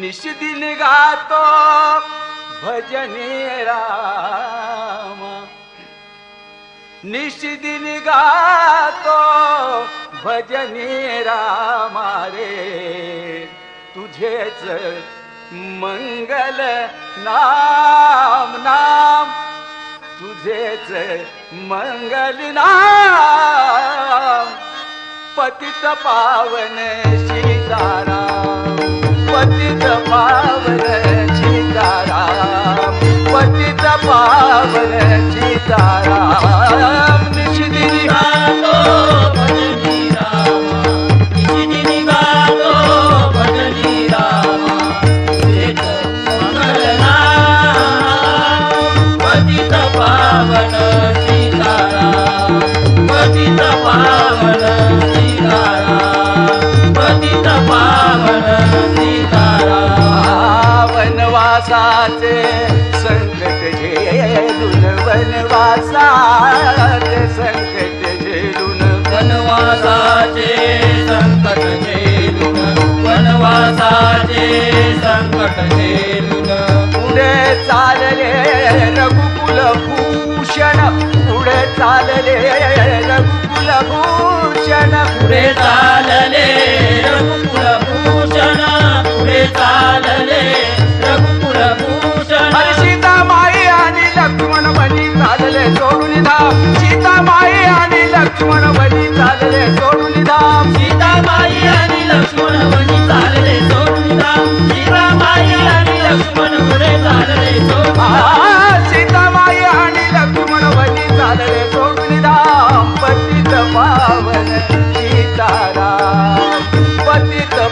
निशिदिन गातो भजने राम। निशिदिन गातो भजने रामा रे तुझेच मंगल नाम नाम तुझेच मंगल नाम पतित पावन वनवासाचे संकट झेलून वनवासाचे संकट झेलून वनवासाचे संकट झेलून. पुढे चालले रघुकुल भूषण पुढे चालले रघुकुल भूषण. पुढे चाल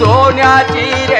सोन्याची रे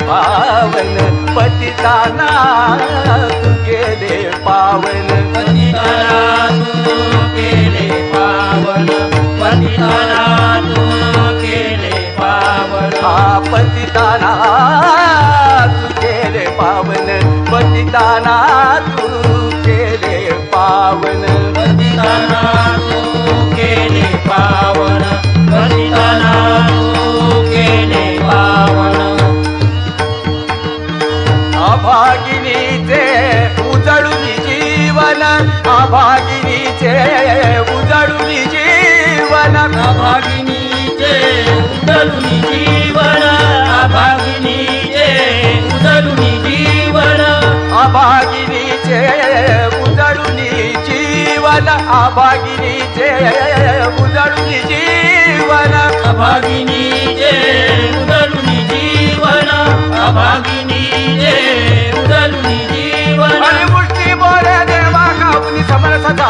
पावन पतिताना तू केले पावन पतिताना तू केले पावन पतिताना तू केले पावन हा पतिताना तू केले पावन पतिताना तू आभागिनीचे उजळून जीवन. आभागिनीचे उजळून जीवन. आभागिनीचे उजळून जीवन. आभागिनीचे उजळून जीवन. आभागिनीचे उजळून जीवन. आभागिनीचे उजळून जीवन. आभागिनीचे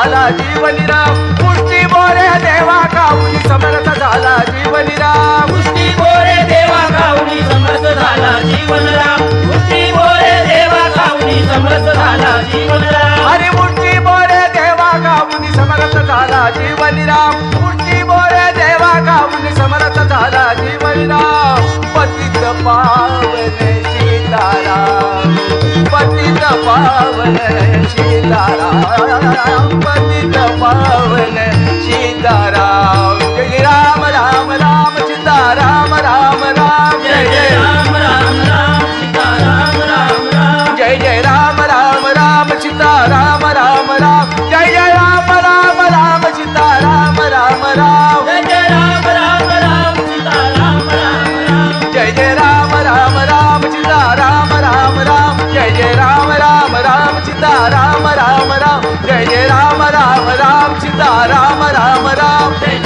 लाला जीवनी राम لا لا لا لا राम राम राम